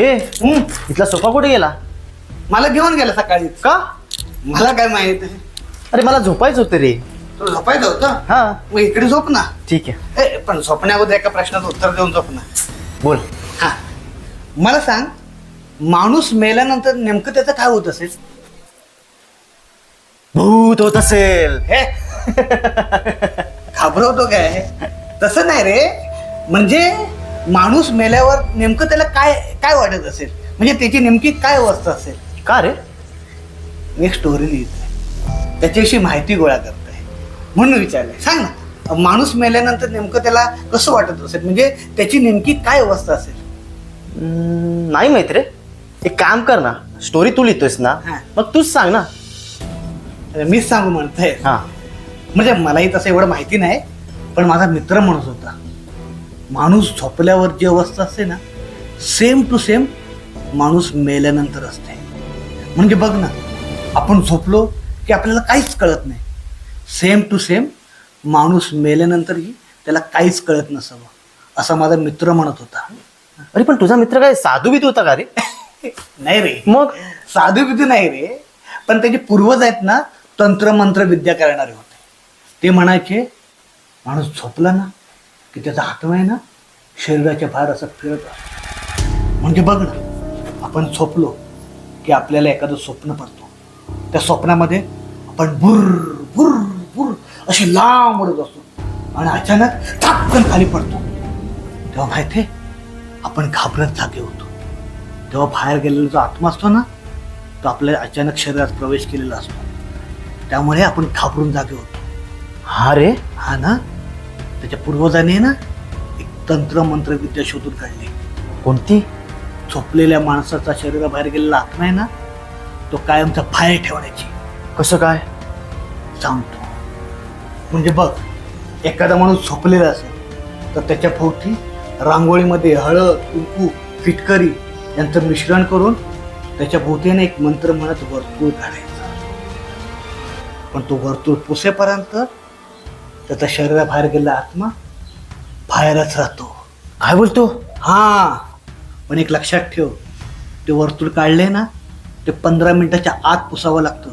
हे इथला सोफा कुठे गेला? मला घेऊन गेला सकाळी. का? मला काय माहीत अरे मला झोपायचं होतं रे. तुला झोपायचं होतं? हा. मग इकडे झोप ना. ठीक आहे. ए, पण झोपण्याअगोदर एका प्रश्नाचं उत्तर देऊन झोप ना. बोल. हा. मला सांग माणूस मेल्यानंतर नेमकं त्याचं काय होत असेल? भूत होत असेल. हे. घाबरवतो काय? तसं नाही रे. म्हणजे माणूस मेल्यावर नेमकं त्याला काय काय वाटत असेल? म्हणजे त्याची नेमकी काय अवस्था असेल? का रे? मी एक स्टोरी लिहितोय. त्याच्याविषयी माहिती गोळा करतोय. म्हणून विचारलंय. सांग ना. माणूस मेल्यानंतर नेमकं त्याला कसं वाटत असेल? म्हणजे त्याची नेमकी काय अवस्था असेल? नाही माहीत रे. एक काम कर ना. स्टोरी तू लिहितोयस ना हा. मग तूच सांग ना. मीच सांगू म्हणतोय. हा. म्हणजे मलाही तसं एवढं माहिती नाही पण माझा मित्र म्हणत होता. माणूस झोपल्यावर जी अवस्था असते ना सेम टू सेम माणूस मेल्यानंतर असते. म्हणजे बघ ना आपण झोपलो की आपल्याला काहीच कळत नाही. सेम टू सेम माणूस मेल्यानंतरही त्याला काहीच कळत नसावं असा माझा मित्र म्हणत होता. अरे पण तुझा मित्र काय साधू बीत होता का रे? नाही रे. मग? साधू बिधू नाही रे. पण त्याचे पूर्वज आहेत ना तंत्रमंत्र विद्या करणारे होते. ते म्हणायचे माणूस झोपला ना की त्याचा हातवा आहे ना शरीराच्या बाहेर असं फिरत असतो म्हणजे बघ ना आपण झोपलो की आपल्याला एखादं स्वप्न पडतो. त्या स्वप्नामध्ये आपण भुर भुर भुर अशी लांब उडत असतो. आणि अचानक थापकन खाली पडतो. तेव्हा माहिती आपण घाबरत जागे होतो. तेव्हा बाहेर गेलेला जो आत्मा असतो ना तो आपल्या अचानक शरीरात प्रवेश केलेला असतो. त्यामुळे आपण घाबरून जागे होतो. हा रे हा ना? त्याच्या पूर्वजांनी ना एक तंत्र मंत्र विद्या शोधून काढली. कोणती? झोपलेल्या माणसाचा शरीराबाहेर गेलेला आत्मा आहे ना तो कायमचा बाहेर ठेवण्याची. कसं काय? सांगतो. म्हणजे बघ एखादा माणूस झोपलेला असेल तर त्याच्या भोवती रांगोळीमध्ये हळद कुंकू फिटकरी यांचं मिश्रण करून त्याच्या भोवतीने एक मंत्र म्हणत वर्तुळ काढायचं. पण तो वर्तुळ पुसेपर्यंत त्याचा शरीराबाहेर गेलेला आत्मा बाहेरच राहतो. काय बोलतो? हा. पण एक लक्षात ठेव. ते वर्तुळ काढले ना ते पंधरा मिनिटाच्या आत पुसावं लागतं.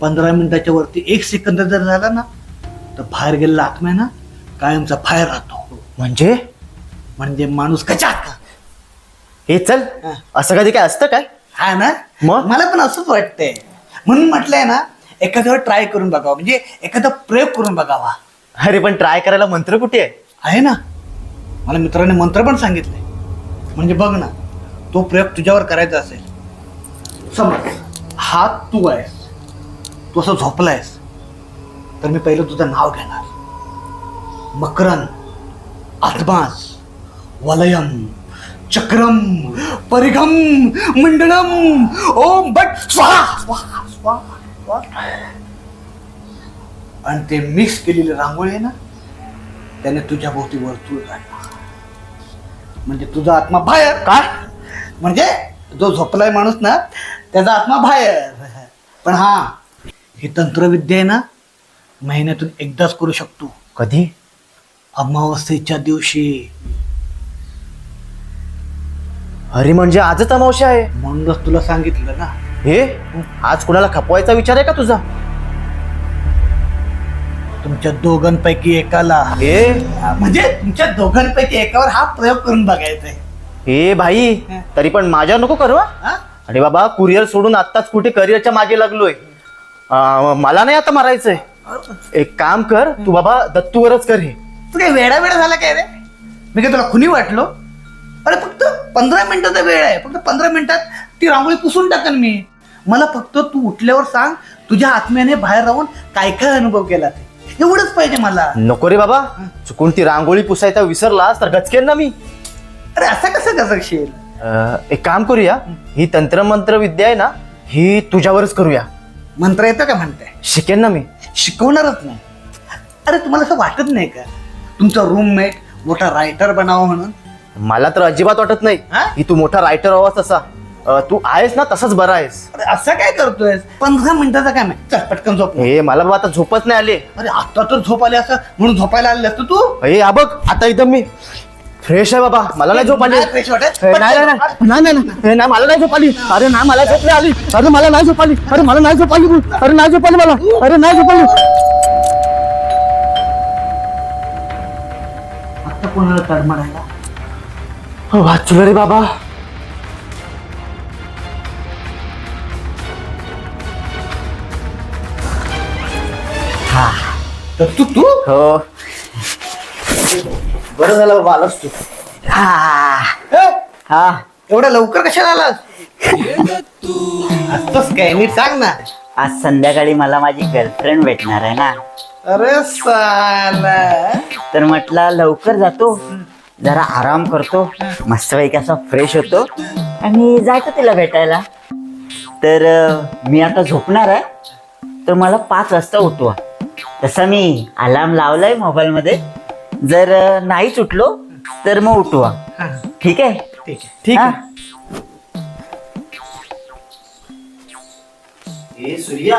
पंधरा मिनिटाच्या वरती एक सेकंद जर झाला ना तर बाहेर गेलेला आत्मा आहे ना कायमचा बाहेर राहतो. म्हणजे? म्हणजे माणूस कचाक हे चल हा. असं कधी काय असतं काय? हा ना? मग? मला पण असंच वाटतंय. म्हणून म्हटलंय ना एखाद्या वेळ ट्राय करून बघावं. म्हणजे एखादा प्रयोग करून बघावा. अरे पण ट्राय करायला मंत्र कुठे आहे? आहे ना. मला मित्राने मंत्र पण सांगितले. म्हणजे बघ ना तो प्रयोग तुझ्यावर करायचा असेल. समज हात तू आहेस. तू असं झोपलायस. तर मी पहिलं तुझं नाव घेणार. मकरन अधमास वलयम चक्रम परिघम मंडळम ओम बट स्वाहा! स्वाहा स्वाहा स्वाहा. आणि ते मिक्स केलेली रांगोळी आहे ना त्याने तुझ्या भोवती वर्तुळ काढला. म्हणजे तुझा आत्मा बाहेर. काय म्हणजे जो झोपलाय माणूस ना त्याचा आत्मा बाहेर. पण हा ही तंत्रविद्या आहे ना महिन्यातून एकदाच करू शकतो. कधी? अमावस्येच्या दिवशी. अरे म्हणजे आजच अमावस्या आहे. म्हणूनच तुला सांगितलं ना. हे? आज कुणाला खपवायचा विचार आहे का तुझा? तुमच्या दोघांपैकी एकाला. हे म्हणजे तुमच्या दोघांपैकी एकावर हा प्रयोग करून बघायचा आहे हे भाई हा. तरी पण माझ्या नको करू हा? हा? अरे बाबा कुरिअर सोडून आत्ताच कुठे करिअरच्या मागे लागलोय. मला नाही आता मारायचंय. एक काम कर तू बाबा दत्तूवरच कर हे. तू काय वेडा वेडा झाला काय रे? मी काय तुला खुनी वाटलो? अरे फक्त पंधरा मिनिटाचा वेळ आहे. फक्त पंधरा मिनिटात ती रांगोळी पुसून टाकेन मी. मला फक्त तू उठल्यावर सांग तुझ्या आत्म्याने बाहेर राहून काय काय अनुभव केला ते. एवढंच पाहिजे मला. नको रे बाबा. चुकून ती रांगोळी पुसायचा विसरलास तर गचकेन ना मी. अरे असं कसं अं, एक काम करूया. ही तंत्रमंत्र विद्या आहे ना ही तुझ्यावरच करूया. मंत्र येतं का म्हणताय शिकेन ना मी. शिकवणारच नाही. अरे तुम्हाला असं वाटत नाही का? तुमचा रूममेट मोठा रायटर बनावा म्हणून? मला तर अजिबात वाटत नाही. हा? की तू मोठा रायटर हवास तसा. तू आहेस ना तसाच बरा आहेस. अरे असं काय करतोय पंधरा मिनिटाचा काम आहे चल पटकन झोप हे मला बाबा आता झोपच नाही आले. अरे आता तर झोप आली असं म्हणून झोपायला आले असतं तू? हे हा बघ आता एकदम मी फ्रेश आहे बाबा. मला नाही झोप आली. नाही fresh वाटत? ए, नाही नाही नाही. नाही नाही नाही. नाही मला नाही झोप आली. अरे नाही मला झोप नाही आली. अरे मला नाही झोप आली. अरे मला नाही झोप आली. अरे नाही झोप आली मला. अरे नाही झोप आली. आता कोणाला तडमडायला? हो, वाचलं रे बाबा. तर तू तू? हो. बरं झालं बाबा आलास तू. ए, हा? एवढ्या लवकर कशाला आलास? काय नीट सांग ना. आज संध्याकाळी मला माझी गर्लफ्रेंड भेटणार आहे ना. अरे साला. तर म्हटलं लवकर जातो. जरा आराम करतो. मस्तपैकी असा फ्रेश होतो. आणि जायचं तिला भेटायला. तर अं, मी आता झोपणार आहे. तर मला पाच वाजता उठवा. तसा मी अलार्म लावलाय मोबाईलमध्ये जर अं, नाहीच उठलो तर मग उठवा. ठीक आहे? ठीक आहे. ठीक हा? आहे. ए सूर्या.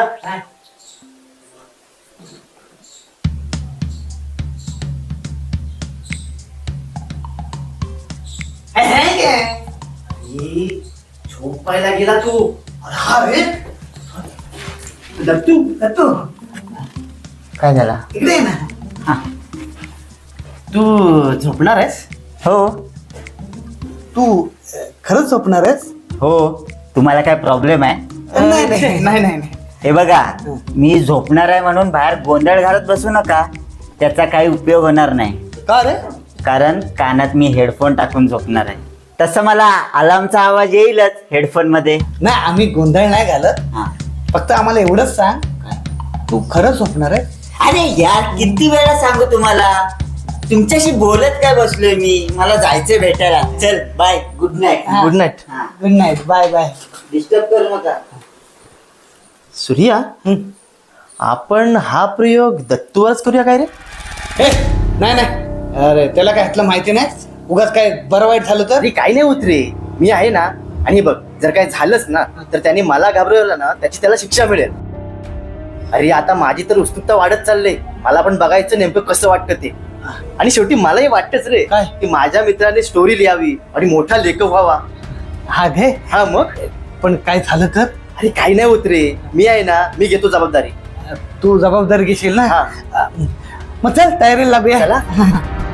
झोपायला गेला तू. अरे दत्तू दत्तू काय झाला? इकडे ये ना. हा. तू झोपणार आहेस? हो. तू अ, खरंच झोपणार आहेस? हो. तुम्हाला काय प्रॉब्लेम आहे? नाही नाही नाही नाही नाही. हे बघा मी झोपणार आहे म्हणून बाहेर गोंधळ घालत बसू नका. त्याचा काही उपयोग होणार नाही. का रे? कारण कानात मी हेडफोन टाकून झोपणार आहे. तसं मला अलार्मचा आवाज येईलच हेडफोनमध्ये. नाही आम्ही गोंधळ नाही घालत. हा. फक्त आम्हाला एवढंच सांग. तू खरंच झोपणार आहे अरे यार किती वेळा सांगू तुम्हाला? तुमच्याशी बोलत काय बसलोय मी? मला जायचंय भेटायला. चल bye good night. Good night good night bye bye disturb करू नका. सूर्या आपण हा प्रयोग दत्तूवरच करूया काय रे? हे नाही नाही. अरे त्याला काय ह्यातलं माहिती नाही? उगाच काय बरं वाईट झालं तर? अरे काही नाही होत रे. मी आहे ना आणि बघ जर काय झालंच ना तर त्याने मला घाबरवलं ना त्याची त्याला शिक्षा मिळेल. अरे आता माझी तर उत्सुकता वाढत चालले मला पण बघायचं नेमकं कसं वाटतं ते. आणि शेवटी मलाही वाटतच रे काय? की माझ्या मित्राने स्टोरी लिहावी आणि मोठा लेखक व्हावा. हा घे हा मग? पण काय झालं तर? अरे काही नाही होत रे. मी आहे ना मी घेतो जबाबदारी. तू जबाबदारी घेशील ना? हा. मग चल तयारीला लागूया. चला.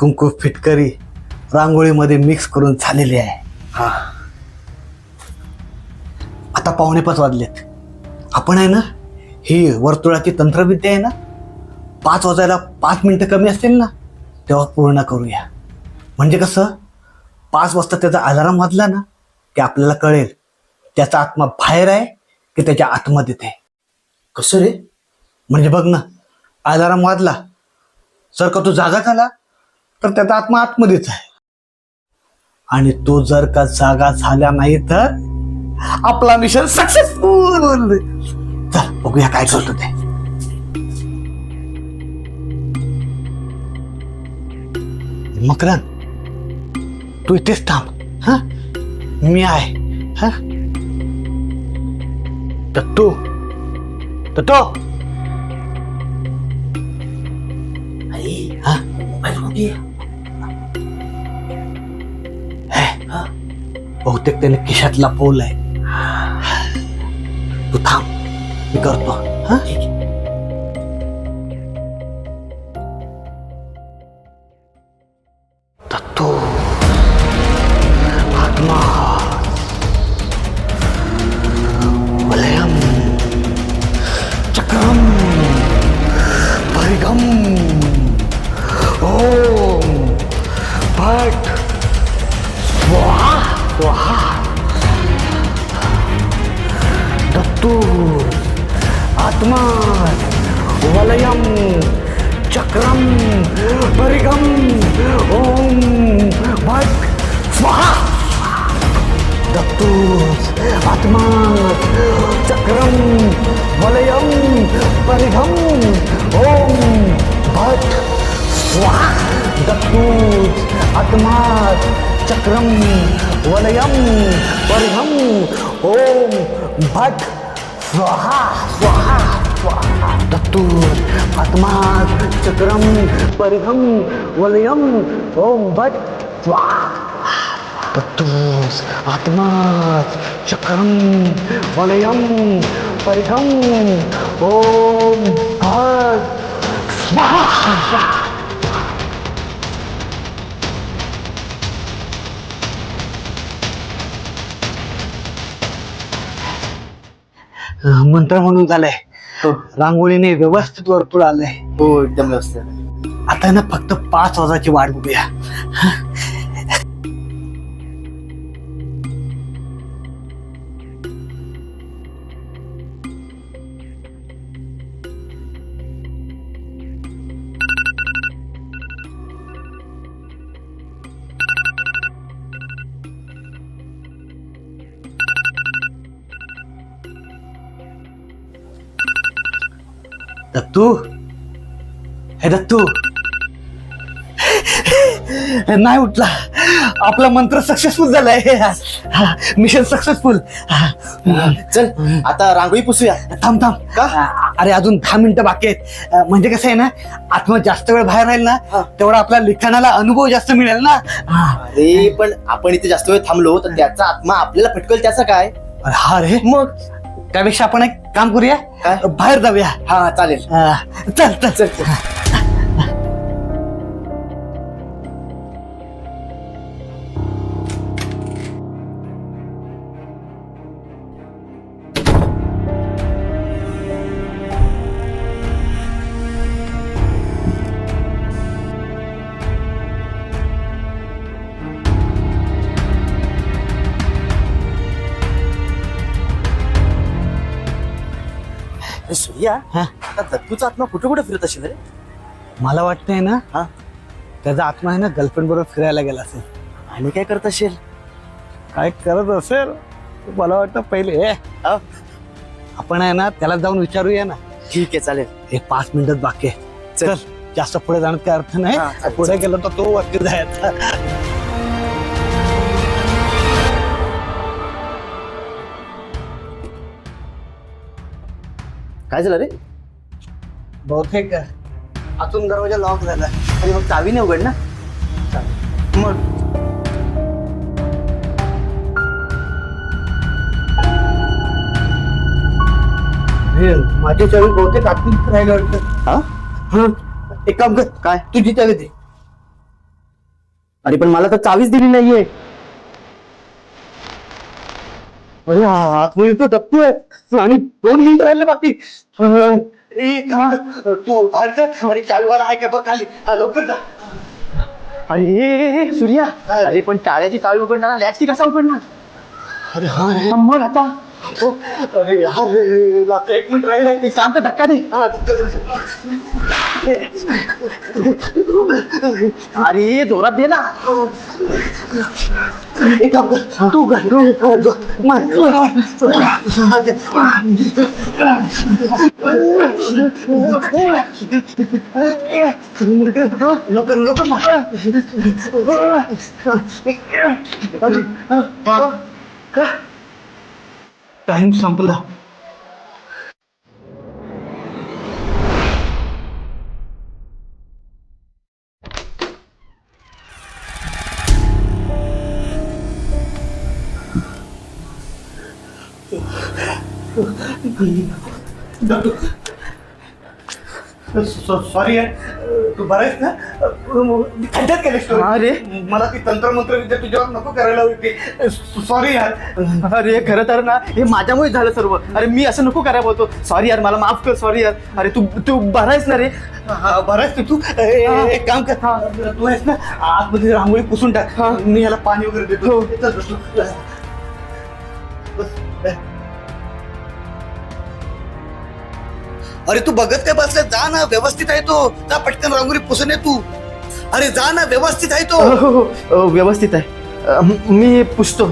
कुंकू फिटकरी रांगोळीमध्ये मिक्स करून झालेली आहे. हा. आता पावणे पाच वाजलेत. आपण आहे ना ही वर्तुळाची तंत्रविद्या आहे ना पाच वाजायला पाच मिनटं कमी असतील ना तेव्हा पूर्ण करूया. म्हणजे कसं पाच वाजता त्याचा अलाराम वाजला ना की आपल्याला कळेल त्याचा आत्मा बाहेर आहे की त्याच्या आतमध्ये आहे. कसं रे? म्हणजे बघ ना अलाराम वाजला. सर का तो जागा झाला तर त्याचा आत्मा आतमध्येच आहे. आणि तो जर का जागा झाला नाही तर आपला मिशन सक्सेसफुल चल बघूया काय करतो ते. मकरन तू इथेच थांब. हा? मी आहे. हा? दत्तू दत्तू आई हा? हे, बहुतेक त्याने खिशात लपवलंय तू थांब मी करतो हा? वलयम परिघम ओम भट स्वा दत्तूस आत्मा चक्रम वलयम परिघम ओम भट स्वाहा। स्वाहा स्वाहा। दत्तूस आत्मा चक्रम परिघम वलयम ओम भट स्वाहा। तत्तूस आत्मा चक्रम वलयम परिघम ओम भट मंत्र म्हणून झालंय. हो. रांगोळीने व्यवस्थित वर्तुळ आलंय. हो एकदम व्यवस्थित. आता ना फक्त पाच वाजाची वाट बघूया. दत्तू हे दत्तू नाही उठला. आपला मंत्र सक्सेसफुल झालाय. मिशन सक्सेसफुल चल आता रांगोळी पुसूया. थांब थांब. का? अरे अजून दहा मिनिटं बाकी आहेत. म्हणजे कसं आहे ना आत्मा जास्त वेळ बाहेर राहील ना. तेवढा आपल्या लिखाणाला अनुभव जास्त मिळेल ना. अरे पण आपण इथे जास्त वेळ थांबलो तर त्याचा आत्मा आपल्याला फटकल त्याचा काय? अरे हा रे. मग? त्यापेक्षा आपण एक काम करूया? बाहेर जाऊया. हा चालेल. अं, चल चल. चल चल. हा? आता दत्तूचा आत्मा कुठे कुठे फिरत असेल रे? मला वाटतंय ना हा. त्याचा आत्मा आहे ना गर्लफ्रेंड बरोबर फिरायला गेला असेल. आणि काय करत असेल? काय करत असेल? मला वाटतं पहिले ए, हा? आपण आहे ना त्याला जाऊन विचारूया ना. ठीक आहे चालेल. एक पाच मिनिटात बाकी आहे. चल. चल जास्त पुढे जाण्यात काय अर्थ हा, नाही पुढे. गेलो तर तो वाक्य जायचा. काय झालं रे? बहुतेक आतून दरवाजा लॉक झाला. अरे मग चावी नाही उघड ना मग? हे, माझी चावी बहुतेक आतून राहिलं वाटतं. हा? हा एक काम कर. काय? तुझी चावी दे अरे पण मला तर चावीच दिली नाहीये. अरे आतमध्ये तो आहे आणि दोन मिनिट राहिले बाकी. एक हा, तू. अरे चावीवाला आहे का? बघ खाली. लवकर जा. अरे सूर्या. अरे पण टाळ्याची चावी उघडणार लॅचची कसा उघडणार? अरे हा. मग आता. अरे यार रे, आता एक मिनिट राहिलं आहे. शांत धक्का दे हा, अरे जोरात दे ना एक काम कर तू कर तू कर. मार. लवकर लवकर मार. टाइम संपला सॉरी तू बरं आहेस ना खड्ड्यात गेलेस तू हा रे. मला ती तंत्रमंत्र विद्या तुझ्यावर नको करायला होती. सॉरी यार. अरे खरं तर ना हे माझ्यामुळे झालं सर्व. अरे मी असं नको करायला बोलतो. सॉरी यार मला माफ कर सॉरी यार. अरे तू तू बरा आहेस ना रे. हा, बरं आहेस ना तू. ए, एक काम कर. तू आहेस ना आतमध्ये रांगोळी पुसून टाक. मी याला पाणी वगैरे देतो. चल, बस. अरे तू बघत काय बसले जा ना व्यवस्थित आहे तो. जा पटकन रांगोळी पुसून ये तू. अरे जा ना व्यवस्थित आहे तो. हो, हो, व्यवस्थित आहे. मी पुसतो.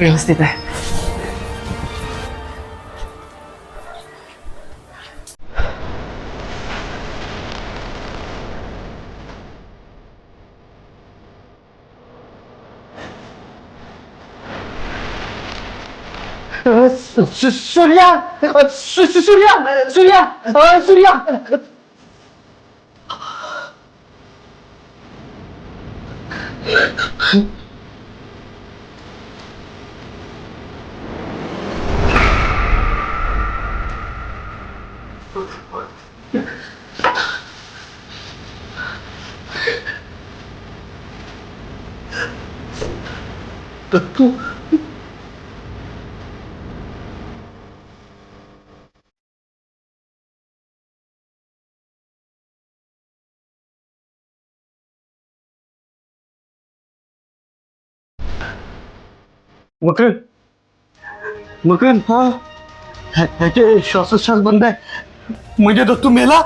व्यवस्थित आहे. Suriya! Euh, Suriya! Euh, Suriya! Suriya! Tout. Makarand Makarand हा? ह्याचे श्वासोच्छ्वास बंद आहे. म्हणजे तो तू मेला?